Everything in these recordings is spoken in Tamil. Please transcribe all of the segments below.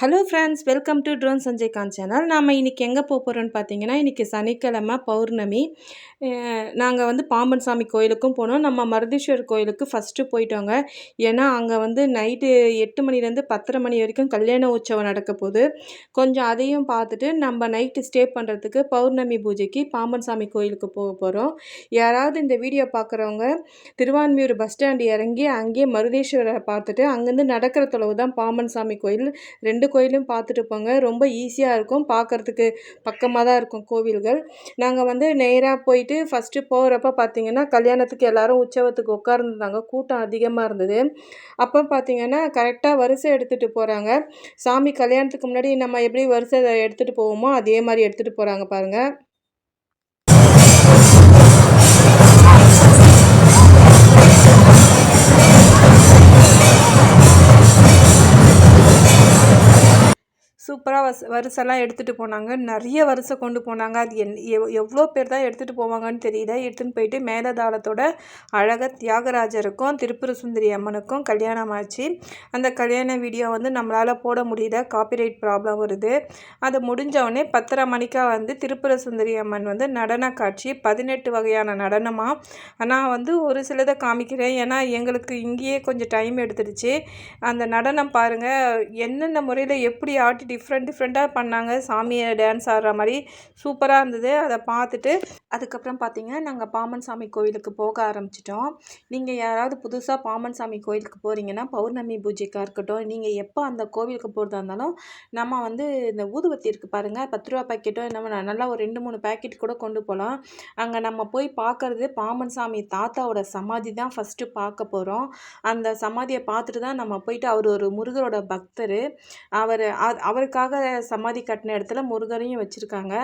Hello friends welcome to drone Sanjay Khan channel நாம் இன்றைக்கி எங்கே போக போகிறோன்னு பார்த்தீங்கன்னா இன்றைக்கி சனிக்கிழமை பௌர்ணமி. நாங்கள் வந்து பாம்பன் சாமி கோயிலுக்கும் போனோம். நம்ம மருதீஸ்வரர் கோயிலுக்கு ஃபஸ்ட்டு போயிட்டோங்க. ஏன்னா அங்கே வந்து நைட்டு எட்டு மணிலேருந்து பத்தரை மணி வரைக்கும் கல்யாண உற்சவம் நடக்க போகுது. கொஞ்சம் அதையும் பார்த்துட்டு நம்ம நைட்டு ஸ்டே பண்ணுறதுக்கு பௌர்ணமி பூஜைக்கு பாம்பன் சாமி கோயிலுக்கு போக போகிறோம் யாராவது இந்த வீடியோ பார்க்குறவங்க திருவான்மியூர் பஸ் ஸ்டாண்டு இறங்கி அங்கேயே மருதீஸ்வரரை பார்த்துட்டு அங்கேருந்து நடக்கிற தொலைவு தான் பாம்பன் சாமி கோயில். ரெண்டு கோயிலும் பார்த்துட்டு போங்க. ரொம்ப ஈஸியாக இருக்கும். பார்க்குறதுக்கு பக்கமாக தான் இருக்கும் கோவில்கள். நாங்கள் வந்து நேராக போயிட்டு ஃபஸ்ட்டு போகிறப்ப பார்த்திங்கன்னா கல்யாணத்துக்கு எல்லோரும் உற்சவத்துக்கு உட்கார்ந்துருந்தாங்க. கூட்டம் அதிகமாக இருந்தது. அப்போ பார்த்திங்கன்னா கரெக்டாக வரிசை எடுத்துகிட்டு போகிறாங்க சாமி கல்யாணத்துக்கு முன்னாடி நம்ம எப்படி வரிசை எடுத்துகிட்டு போவோமோ அதே மாதிரி எடுத்துகிட்டு போகிறாங்க பாருங்கள் வரிசைலாம் எடுத்துகிட்டு போனாங்க. நிறைய வரிசை கொண்டு போனாங்க. அது என் எவ் எவ்வளோ பேர் தான் எடுத்துகிட்டு போவாங்கன்னு தெரியல. எடுத்துன்னு போயிட்டு மேலதாளத்தோட அழகாக தியாகராஜருக்கும் திருப்புர சுந்தரி அம்மனுக்கும் கல்யாணம் ஆச்சு. அந்த கல்யாண வீடியோ வந்து நம்மளால் போட முடியல. காப்பிரைட் ப்ராப்ளம் வருது. அது முடிஞ்சவொடனே பத்தரை மணிக்காக வந்து திருப்புர சுந்தரி அம்மன் வந்து நடன காட்சி பதினெட்டு வகையான நடனமாக ஆனால் வந்து ஒரு சிலதை காமிக்கிறேன். ஏன்னா எங்களுக்கு இங்கேயே கொஞ்சம் டைம் எடுத்துடுச்சு. அந்த நடனம் பாருங்கள் என்னென்ன முறையில் எப்படி ஆட்டி டிஃப்ரெண்ட் டிஃப்ரெண்ட்டாக பண்ணாங்க. சாமியை டான்ஸ் ஆடுற மாதிரி சூப்பராக இருந்தது. அதை பார்த்துட்டு அதுக்கப்புறம் பார்த்திங்கன்னா நாங்கள் பாமன் சாமி கோயிலுக்கு போக ஆரம்பிச்சிட்டோம். நீங்கள் யாராவது புதுசாக பாமன் சாமி கோயிலுக்கு போகிறீங்கன்னா பௌர்ணமி பூஜைக்காக இருக்கட்டும் நீங்கள் எப்போ அந்த கோவிலுக்கு போகிறதா இருந்தாலும் நம்ம வந்து இந்த ஊதுவத்தி இருக்குது பாருங்கள் பத்து ரூபா பாக்கெட்டோ நம்ம நல்லா ஒரு ரெண்டு மூணு பேக்கெட் கூட கொண்டு போகலாம். அங்கே நம்ம போய் பார்க்குறது பாமன் சாமி தாத்தாவோட சமாதி தான் ஃபஸ்ட்டு பார்க்க போகிறோம் அந்த சமாதியை பார்த்துட்டு தான் நம்ம போயிட்டு அவர் ஒரு முருகரோட பக்தர். அவர் அவர் அவருக்காக சமாதி கட்டின இடத்துல முருகரையும் வச்சுருக்காங்க.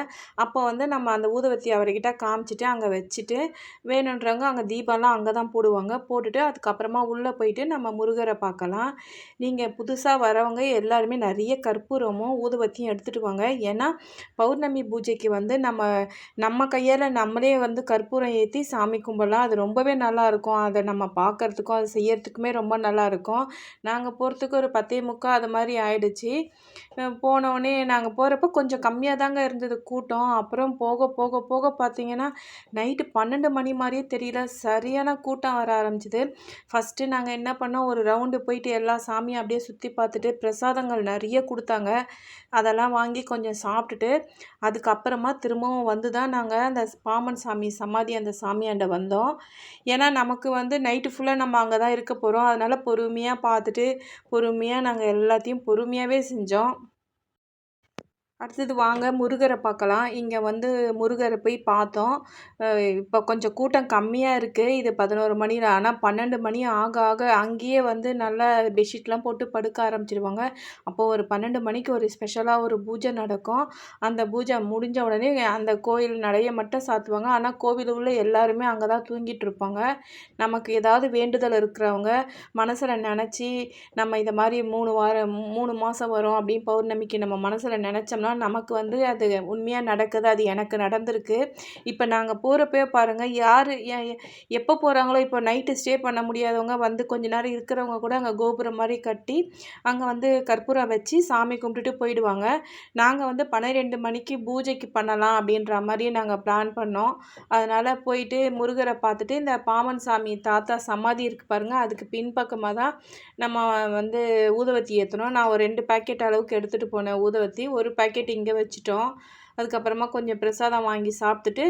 அப்போ வந்து நம்ம அந்த ஊதுவத்தி அவர்கிட்ட காமிச்சிட்டு அங்கே வச்சுட்டு வேணுன்றவங்க அங்கே தீபம்லாம் அங்கே தான் போடுவாங்க. போட்டுட்டு அதுக்கப்புறமா உள்ளே போயிட்டு நம்ம முருகரை பார்க்கலாம். நீங்கள் புதுசாக வரவங்க எல்லாருமே நிறைய கற்பூரமும் ஊதுவத்தியும் எடுத்துகிட்டு வாங்க. ஏன்னா பௌர்ணமி பூஜைக்கு வந்து நம்ம நம்ம கையால் நம்மளே வந்து கற்பூரம் ஏற்றி சாமி கும்பலாம் அது ரொம்பவே நல்லாயிருக்கும் அதை நம்ம பார்க்குறதுக்கும் அதை செய்யறதுக்குமே ரொம்ப நல்லாயிருக்கும் நாங்கள் போகிறதுக்கு ஒரு பத்தே முக்கால் அது மாதிரி ஆயிடுச்சு. போனோடனே நாங்கள் போகிறப்ப கொஞ்சம் கம்மியாக தாங்க இருந்தது கூட்டம். அப்புறம் போக போக போக பார்த்தீங்கன்னா நைட்டு பன்னெண்டு மணி மாதிரியே தெரியல. சரியான கூட்டம் வர ஆரம்பிச்சிது. ஃபஸ்ட்டு நாங்கள் என்ன பண்ணோம்? ஒரு ரவுண்டு போயிட்டு எல்லா சாமியும் அப்படியே சுற்றி பார்த்துட்டு பிரசாதங்கள் நிறைய கொடுத்தாங்க. அதெல்லாம் வாங்கி கொஞ்சம் சாப்பிட்டுட்டு அதுக்கப்புறமா திரும்பவும் வந்து தான் நாங்கள் அந்த பாமன் சாமி சமாதி அந்த சாமியாண்ட வந்தோம். ஏன்னா நமக்கு வந்து நைட்டு ஃபுல்லாக நம்ம அங்கே தான் இருக்க போகிறோம் அதனால் பொறுமையாக பார்த்துட்டு பொறுமையாக நாங்கள் எல்லாத்தையும் பொறுமையாகவே செஞ்சோம். அடுத்தது வாங்க முருகரை பார்க்கலாம். இங்கே வந்து முருகரை போய் பார்த்தோம். இப்போ கொஞ்சம் கூட்டம் கம்மியாக இருக்குது இது பதினோரு மணியில் ஆனால் பன்னெண்டு மணி ஆக ஆக அங்கேயே வந்து நல்லா பெட்ஷீட்லாம் போட்டு படுக்க ஆரம்பிச்சிடுவாங்க அப்போது ஒரு பன்னெண்டு மணிக்கு ஒரு ஸ்பெஷலாக ஒரு பூஜை நடக்கும். அந்த பூஜை முடிஞ்ச உடனே அந்த கோயில் நடைய மட்டும் சாத்துவாங்க. ஆனால் கோவில் உள்ள எல்லாருமே அங்கே தான் தூங்கிட்டு இருப்பாங்க. நமக்கு ஏதாவது வேண்டுதல் இருக்கிறவங்க மனசில் நினச்சி நம்ம இதை மாதிரி மூணு வாரம் மூணு மாதம் வரும் அப்படின்னு பௌர்ணமிக்கு நம்ம மனசில் நினச்சோம்னா சொன்னால் நமக்கு வந்து அது உண்மையாக நடக்குது அது எனக்கு நடந்திருக்கு. இப்போ நாங்கள் போகிறப்பே பாருங்கள் யார் எப்போ போகிறாங்களோ இப்போ நைட்டு ஸ்டே பண்ண முடியாதவங்க வந்து கொஞ்ச நேரம் இருக்கிறவங்க கூட அங்கே கோபுரம் மாதிரி கட்டி அங்கே வந்து கற்பூரம் வச்சு சாமி கும்பிட்டுட்டு போயிடுவாங்க. நாங்கள் வந்து பன்னிரெண்டு மணிக்கு பூஜைக்கு பண்ணலாம் அப்படின்ற மாதிரி நாங்கள் பிளான் பண்ணோம். அதனால் போயிட்டு முருகரை பார்த்துட்டு இந்த பாமன் சாமி தாத்தா சமாதி இருக்குது பாருங்கள் அதுக்கு பின்பக்கமாக தான் நம்ம வந்து ஊதுவத்தி ஏற்றணும் நான் ஒரு ரெண்டு பேக்கெட் அளவுக்கு எடுத்துகிட்டு போனேன் ஊதுவத்தி ஒரு பேக்கெட் பாக்கெட் இங்கே வச்சுட்டோம். அதுக்கப்புறமா கொஞ்சம் பிரசாதம் வாங்கி சாப்பிட்டுட்டு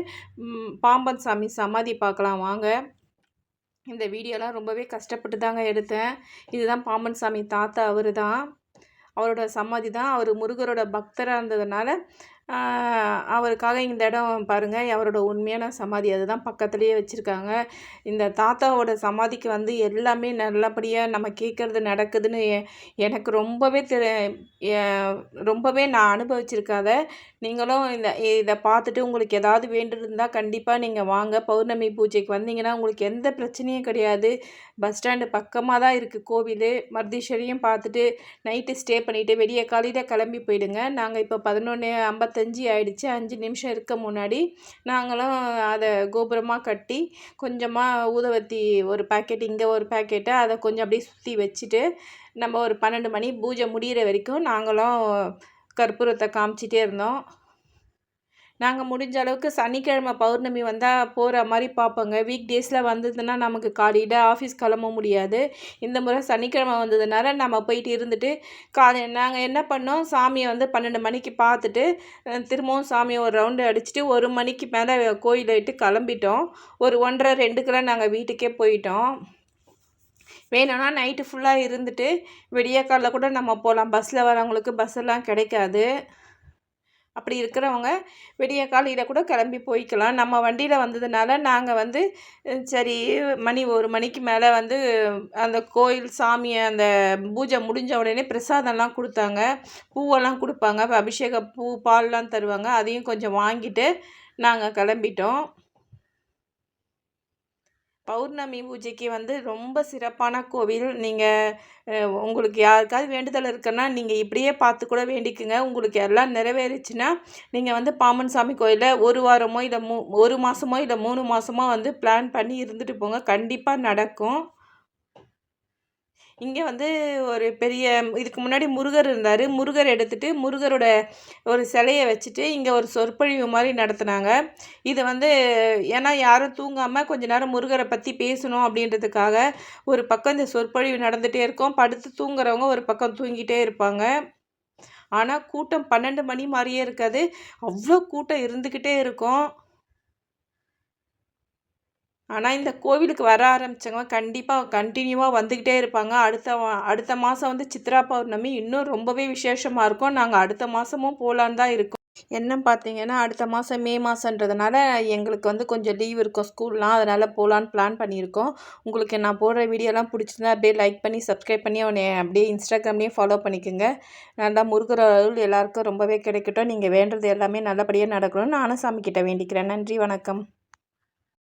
பாம்பன் சாமி சமாதி பார்க்கலாம் வாங்க. இந்த வீடியோலாம் ரொம்பவே கஷ்டப்பட்டு தாங்க எடுத்தேன். இதுதான் பாம்பன் சாமி தாத்தா அவர் தான் அவரோட சமாதி தான் அவர் முருகரோட பக்தராக இருந்ததுனால அவருக்காக இந்த இடம் பாருங்கள் அவரோட உண்மையான சமாதி அதுதான் பக்கத்துலேயே வச்சுருக்காங்க. இந்த தாத்தாவோட சமாதிக்கு வந்து எல்லாமே நல்லபடியாக நம்ம கேட்குறது நடக்குதுன்னு எனக்கு ரொம்பவே தெ ரொம்பவே நான் அனுபவிச்சிருக்காத நீங்களும் இந்த இதை பார்த்துட்டு உங்களுக்கு ஏதாவது வேண்டியிருந்தால் கண்டிப்பாக நீங்கள் வாங்க. பௌர்ணமி பூஜைக்கு வந்தீங்கன்னா உங்களுக்கு எந்த பிரச்சனையும் கிடையாது. பஸ் ஸ்டாண்டு பக்கமாக தான் இருக்குது கோவில். மருதீஸ்வரியும் பார்த்துட்டு நைட்டு ஸ்டே பண்ணிவிட்டு வெடிய காலையில் கிளம்பி போயிடுங்க. நாங்கள் இப்போ பதினொன்று ஐம்பத்தஞ்சு ஆயிடுச்சு. அஞ்சு நிமிஷம் இருக்க முன்னாடி நாங்களும் அதை கோபுரமாக கட்டி கொஞ்சமாக ஊதவத்தி ஒரு பேக்கெட் இங்கே ஒரு பேக்கெட்டை அதை கொஞ்சம் அப்படியே சுற்றி வச்சுட்டு நம்ம ஒரு பன்னெண்டு மணி பூஜை முடிகிற வரைக்கும் நாங்களும் கற்பூரத்தை காமிச்சிட்டே இருந்தோம். நாங்கள் முடிஞ்ச அளவுக்கு சனிக்கிழமை பௌர்ணமி வந்தால் போகிற மாதிரி பார்ப்போங்க வீக் டேஸில் வந்ததுன்னா நமக்கு காலையில் ஆஃபீஸ் கிளம்ப முடியாது. இந்த முறை சனிக்கிழமை வந்ததுனால நம்ம போயிட்டு இருந்துட்டு காலை நாங்கள் என்ன பண்ணோம்? சாமியை வந்து பன்னெண்டு மணிக்கு பார்த்துட்டு திரும்பவும் சாமியை ஒரு ரவுண்டு அடிச்சுட்டு ஒரு மணிக்கு மேலே கோயிலை விட்டு கிளம்பிட்டோம். ஒரு ஒன்றரை ரெண்டுக்கெல்லாம் நாங்கள் வீட்டுக்கே போயிட்டோம். வேணும்னா நைட்டு ஃபுல்லாக இருந்துட்டு விடிய காலில் கூட நம்ம போகலாம் பஸ்ஸில் வரவங்களுக்கு பஸ் எல்லாம் கிடைக்காது. அப்படி இருக்கிறவங்க விடிய காலையில் கூட கிளம்பி போய்க்கலாம். நம்ம வண்டியில் வந்ததுனால நாங்கள் வந்து சரி மணி ஒரு மணிக்கு மேலே வந்து அந்த கோயில் சாமியை அந்த பூஜை முடிஞ்ச உடனே பிரசாதம்லாம் கொடுத்தாங்க. பூவெல்லாம் கொடுப்பாங்க. அபிஷேக பூ பால்லாம் தருவாங்க. அதையும் கொஞ்சம் வாங்கிட்டு நாங்கள் கிளம்பிட்டோம். பௌர்ணமி பூஜைக்கு வந்து ரொம்ப சிறப்பான கோவில். நீங்கள் உங்களுக்கு யாருக்காவது வேண்டுதல் இருக்குன்னா நீங்கள் இப்படியே பார்த்து கூட வேண்டிக்குங்க. உங்களுக்கு எல்லாம் நிறைவேறிச்சுன்னா நீங்கள் வந்து பாமன் சாமி கோயிலில் ஒரு வாரமோ இல்லை மூ ஒரு மாதமோ இல்லை மூணு மாதமோ வந்து பிளான் பண்ணி இருந்துட்டு போங்க. கண்டிப்பாக நடக்கும். இங்கே வந்து ஒரு பெரிய இதுக்கு முன்னாடி முருகர் இருந்தார். முருகர் எடுத்துகிட்டு முருகரோட ஒரு சிலையை வச்சுட்டு இங்கே ஒரு சொற்பொழிவு மாதிரி நடத்துனாங்க. இது வந்து ஏன்னா யாரும் தூங்காமல் கொஞ்ச நேரம் முருகரை பற்றி பேசணும் அப்படின்றதுக்காக ஒரு பக்கம் இந்த சொற்பொழிவு நடந்துகிட்டே இருக்கும். படுத்து தூங்குறவங்க ஒரு பக்கம் தூங்கிட்டே இருப்பாங்க. ஆனால் கூட்டம் பன்னெண்டு மணி மாதிரியே இருக்காது. அவ்வளோ கூட்டம் இருந்துக்கிட்டே இருக்கும். ஆனால் இந்த கோவிலுக்கு வர ஆரம்பித்தவங்க கண்டிப்பாக கண்டினியூவாக வந்துக்கிட்டே இருப்பாங்க. அடுத்த அடுத்த மாதம் வந்து சித்ரா பௌர்ணமி இன்னும் ரொம்பவே விசேஷமாக இருக்கும். நாங்கள் அடுத்த மாதமும் போகலான்னு தான் இருக்கோம். என்ன பார்த்தீங்கன்னா அடுத்த மாதம் மே மாதன்றதுனால எங்களுக்கு வந்து கொஞ்சம் லீவ் இருக்கும் ஸ்கூல்லாம் அதனால் போகலான்னு பிளான் பண்ணியிருக்கோம். உங்களுக்கு நான் போடுற வீடியோலாம் பிடிச்சிருந்தா அப்படியே லைக் பண்ணி சப்ஸ்கிரைப் பண்ணி அவனை அப்படியே இன்ஸ்டாகிராம்லேயும் ஃபாலோ பண்ணிக்கோங்க. நல்லா முருகர் அருள் எல்லாருக்கும் ரொம்பவே கிடைக்கட்டும். நீங்கள் வேண்டது எல்லாமே நல்லபடியாக நடக்கணும்னு நானும் சாமிக்கிட்ட வேண்டிக்கிறேன். நன்றி வணக்கம்.